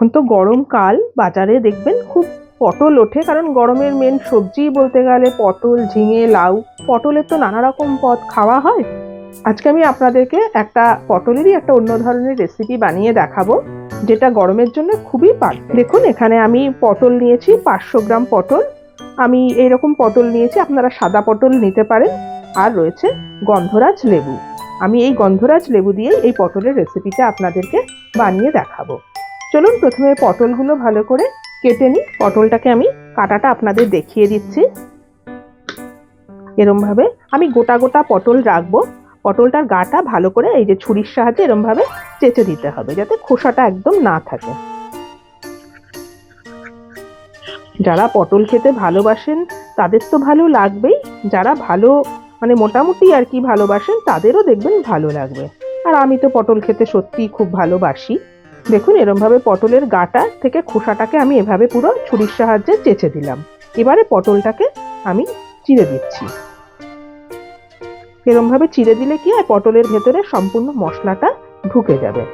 এখন তো গরমকাল বাজারে দেখবেন খুব পটল ওঠে, কারণ গরমের মেন সবজি বলতে গেলে পটল, ঝিঙে, লাউ, পটলের তো নানা রকম পদ খাওয়া হয়। আজকে আমি আপনাদেরকে একটা পটলেরই একটা অন্য ধরনের রেসিপি বানিয়ে দেখাবো, যেটা গরমের জন্য খুবই পার দেখুন, এখানে আমি পটল নিয়েছি পাঁচশো গ্রাম পটল। আমি এইরকম পটল নিয়েছি, আপনারা সাদা পটল নিতে পারেন। আর রয়েছে গন্ধরাজ লেবু। আমি এই গন্ধরাজ লেবু দিয়েই এই পটলের রেসিপিটা আপনাদেরকে বানিয়ে দেখাবো। চলুন প্রথমে পটলগুলো ভালো করে কেটে নিই। পটলটাকে আমি কাটাটা আপনাদের দেখিয়ে দিচ্ছি। এরমভাবে আমি গোটা গোটা পটল রাখব। পটলটার গাটা ভালো করে এই যে ছুরির সাহায্যে এরমভাবে চেঁচে দিতে হবে, যাতে খোসাটা একদম না থাকে। যারা পটল খেতে ভালোবাসেন, তাদের তো ভালো লাগবেই। যারা ভালো মানে মোটামুটি আর কি ভালোবাসেন, তাদেরও দেখবেন ভালো লাগবে। আর আমি তো পটল খেতে সত্যিই খুব ভালোবাসি। দেখুন, এরমভাবে পটলের গাটা থেকে খোসাটাকে আমি এভাবে পুরো ছুরির সাহায্যে চেঁচে দিলাম। এবারে পটলটাকে আমি চিড়ে দিচ্ছি। এরমভাবে চিড়ে দিলে কি হয়? পটলের ভেতরে সম্পূর্ণ মশলাটা ঢুকে যাবে।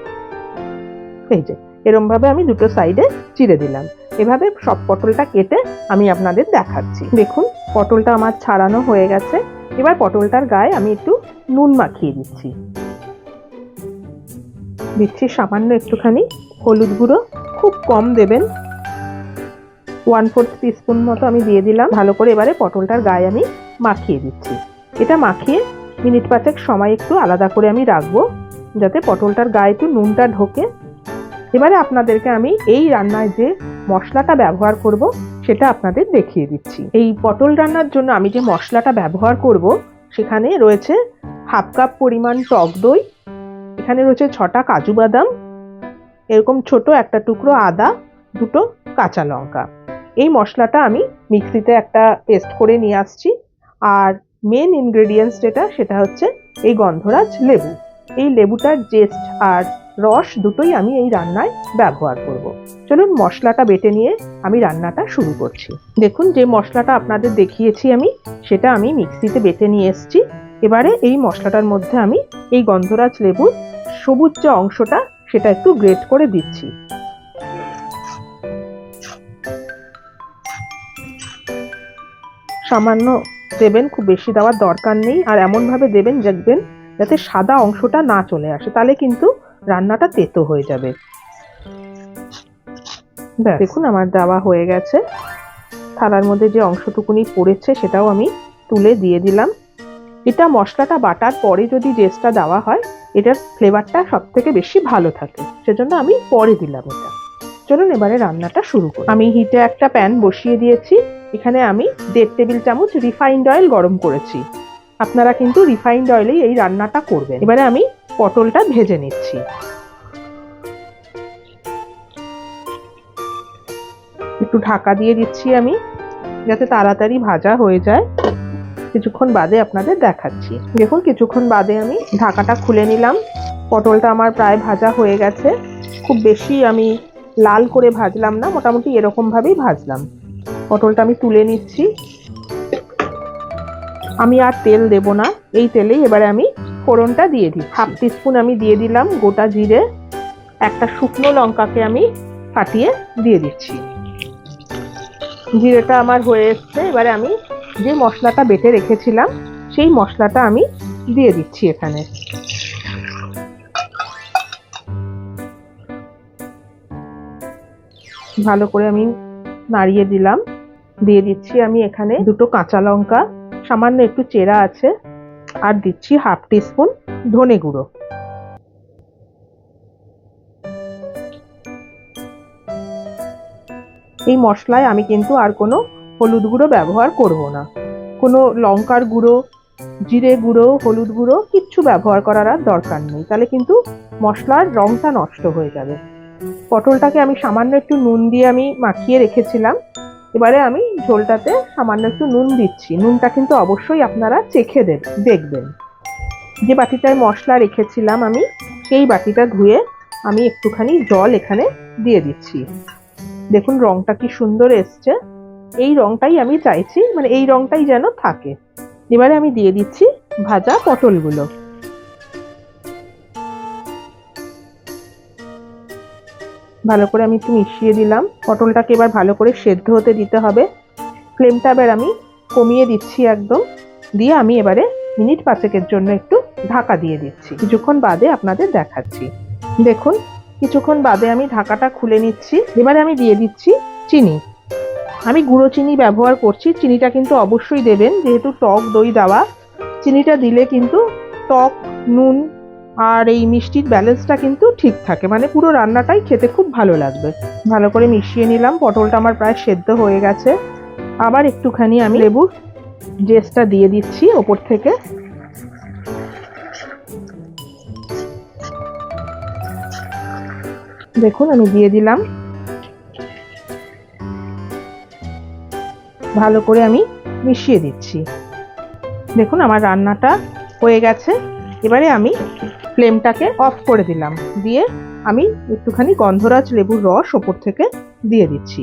এই যে, এরমভাবে আমি দুটো সাইডে চিড়ে দিলাম। এভাবে সব পটলটা কেটে আমি আপনাদের দেখাচ্ছি। দেখুন, পটলটা আমার ছাড়ানো হয়ে গেছে। এবার পটলটার গায়ে আমি একটু নুন মাখিয়ে দিচ্ছি। দিচ্ছি সামান্য একটুখানি হলুদ গুঁড়ো, খুব কম দেবেন। ওয়ান ফোর্থ টিস্পুন মতো আমি দিয়ে দিলাম। ভালো করে এবারে পটলটার গায়ে আমি মাখিয়ে দিচ্ছি। এটা মাখিয়ে মিনিট পাঁচেক সময় একটু আলাদা করে আমি রাখব, যাতে পটলটার গায়ে একটু নুনটা ঢোকে। এবারে আপনাদেরকে আমি এই রান্নায় যে মশলাটা ব্যবহার করব, সেটা আপনাদের দেখিয়ে দিচ্ছি। এই পটল রান্নার জন্য আমি যে মশলাটা ব্যবহার করব, সেখানে রয়েছে হাফ কাপ পরিমাণ টক দই এখানে রয়েছে ছটা কাজু বাদাম, এরকম ছোট একটা টুকরো আদা, দুটো কাঁচা লঙ্কা। এই মশলাটা আমি মিক্সিতে একটা পেস্ট করে নিয়ে আসছি। আর মেন ইনগ্রেডিয়েন্টস যেটা, সেটা হচ্ছে এই গন্ধরাজ লেবু। এই লেবুটার জেস্ট আর রস দুটোই আমি এই রান্নায় ব্যবহার করব। চলুন মশলাটা বেটে নিয়ে আমি রান্নাটা শুরু করছি। দেখুন, যে মশলাটা আপনাদের দেখিয়েছি আমি, সেটা আমি মিক্সিতে বেটে নিয়ে এসেছি। এবারে এই মশলাটার মধ্যে আমি এই গন্ধরাজ লেবুর সবুজ যে অংশটা সেটা একটু গ্রেট করে দিচ্ছি। সামান্য দেবেন খুব বেশি দেওয়ার দরকার নেই। আর এমনভাবে দেবেন দেখবেন যাতে সাদা অংশটা না চলে আসে তাহলে কিন্তু রান্নাটা তেতো হয়ে যাবে। দেখুন আমার দেওয়া হয়ে গেছে। থালার মধ্যে যে অংশটুকুনি পড়েছে সেটাও আমি তুলে দিয়ে দিলাম। এটা মশলাটা বাটার পরে যদি জেসটা দেওয়া হয়, এটার ফ্লেভারটা সব থেকে বেশি ভালো থাকে। সেজন্য আমি পরে দিলাম এটা। চলুন এবারে রান্নাটা শুরু করি। আমি হিটে একটা প্যান বসিয়ে দিয়েছি। এখানে আমি দেড় টেবিল চামচ রিফাইন্ড অয়েল গরম করেছি। আপনারা কিন্তু রিফাইন্ড অয়েলেই এই রান্নাটা করবেন। এবারে আমি পটলটা ভেজে নিচ্ছি। একটু ঢাকা দিয়ে দিচ্ছি আমি, যাতে তাড়াতাড়ি ভাজা হয়ে যায়। কিছুক্ষণ বাদে আপনাদের দেখাচ্ছি। দেখুন, কিছুক্ষণ বাদে আমি ঢাকাটা খুলে নিলাম। পটলটা আমার প্রায় ভাজা হয়ে গেছে। খুব বেশি আমি লাল করে ভাজলাম না, মোটামুটি এরকমভাবেই ভাজলাম। পটলটা আমি তুলে নিচ্ছি। আমি আর তেল দেব না। এই তেলেই এবারে আমি ফোড়নটা দিয়ে দিই হাফ টিস্পুন আমি দিয়ে দিলাম গোটা জিরে। একটা শুকনো লঙ্কাকে আমি ফাটিয়ে দিয়ে দিচ্ছি। জিরেটা আমার হয়ে এসছে। এবারে আমি যে মশলাটা বেটে রেখেছিলাম, সেই মশলাটা আমি দিয়ে দিচ্ছি এখানে। ভালো করে আমি নাড়িয়ে দিলাম। দিয়ে দিচ্ছি আমি এখানে দুটো কাঁচা লঙ্কা, সামান্য একটু চেরা আছে, আর দিচ্ছি হাফ টিস্পুন ধনে গুঁড়ো। এই মশলায় আমি কিন্তু আর কোনো হলুদ গুঁড়ো ব্যবহার করব না। কোনো লঙ্কার গুঁড়ো, জিরে গুঁড়ো, হলুদ গুঁড়ো কিচ্ছু ব্যবহার করার আর দরকার নেই। তাহলে কিন্তু মশলার রংটা নষ্ট হয়ে যাবে। পটলটাকে আমি সামান্য একটু নুন দিয়ে আমি মাখিয়ে রেখেছিলাম। এবারে আমি ঝোলটাতে সামান্য একটু নুন দিচ্ছি। নুনটা কিন্তু অবশ্যই আপনারা চেখে দেখবেন। যে বাটিটায় মশলা রেখেছিলাম আমি, সেই বাটিটা ধুয়ে আমি একটুখানি জল এখানে দিয়ে দিচ্ছি। দেখুন রংটা কি সুন্দর এসছে। এই রংটাই আমি চাইছি মানে এই রংটাই যেন থাকে। এবারে আমি দিয়ে দিচ্ছি ভাজা পটলগুলো। ভালো করে আমি একটু মিশিয়ে দিলাম। পটলটাকে এবার ভালো করে সেদ্ধ হতে দিতে হবে। ফ্লেমটা এবার আমি কমিয়ে দিচ্ছি একদম। দিয়ে আমি এবারে মিনিট পাঁচেকের জন্য একটু ঢাকা দিয়ে দিচ্ছি। কিছুক্ষণ বাদে আপনাদের দেখাচ্ছি। দেখুন, কিছুক্ষণ বাদে আমি ঢাকাটা খুলে নিচ্ছি। এবারে আমি দিয়ে দিচ্ছি চিনি। আমি গুঁড়ো চিনি ব্যবহার করছি, চিনিটা কিন্তু অবশ্যই দেবেন, যেহেতু টক দই দেওয়া। চিনিটা দিলে কিন্তু টক, নুন আর এই মিষ্টির ব্যালেন্সটা কিন্তু ঠিক থাকে। মানে পুরো রান্নাটাই খেতে খুব ভালো লাগবে। ভালো করে মিশিয়ে নিলাম, পটলটা আমার প্রায় সেদ্ধ হয়ে গেছে। আবার একটুখানি আমি লেবুর জেসটা দিয়ে দিচ্ছি ওপর থেকে। দেখুন, আমি দিয়ে দিলাম। ভালো করে আমি মিশিয়ে দিচ্ছি। দেখুন আমার রান্নাটা হয়ে গেছে। এবারে আমি ফ্লেমটাকে অফ করে দিলাম। দিয়ে আমি একটুখানি গন্ধরাজ লেবুর রস ওপর থেকে দিয়ে দিচ্ছি।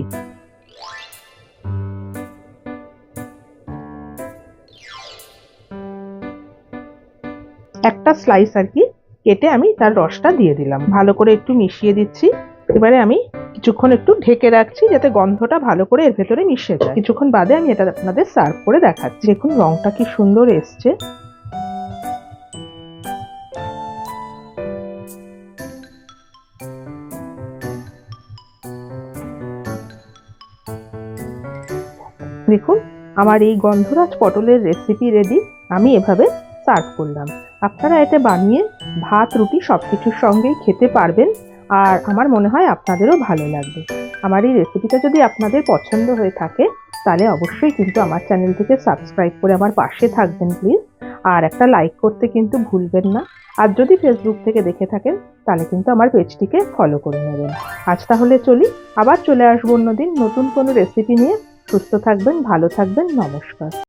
একটা স্লাইস আর কি কেটে আমি তার রসটা দিয়ে দিলাম। ভালো করে একটু মিশিয়ে দিচ্ছি। এবারে আমি কিছুক্ষণ একটু ঢেকে রাখছি যাতে গন্ধটা ভালো করে এর ভেতরে মিশে যায়। কিছুক্ষণ বাদে আমি এটা আপনাদের সার্ভ করে দেখাচ্ছি। দেখুন রংটা কি সুন্দর এসছে। দেখুন, আমার এই গন্ধরাজ পটলের রেসিপি রেডি আমি এভাবে সার্ভ করলাম। আপনারা এটা বানিয়ে ভাত, রুটি সব কিছুর সঙ্গেই খেতে পারবেন। আর আমার মনে হয় আপনাদেরও ভালো লাগবে। আমার এই রেসিপিটা যদি আপনাদের পছন্দ হয়ে থাকে, তাহলে অবশ্যই কিন্তু আমার চ্যানেল থেকে সাবস্ক্রাইব করে আমার পাশে থাকবেন প্লিজ আর একটা লাইক করতে কিন্তু ভুলবেন না। আর যদি ফেসবুক থেকে দেখে থাকেন, তাহলে কিন্তু আমার পেজটিকে ফলো করে নেবেন। আজ তাহলে চলি, আবার চলে আসব অন্যদিন নতুন কোনো রেসিপি নিয়ে। সুস্থ থাকবেন, ভালো থাকবেন, নমস্কার।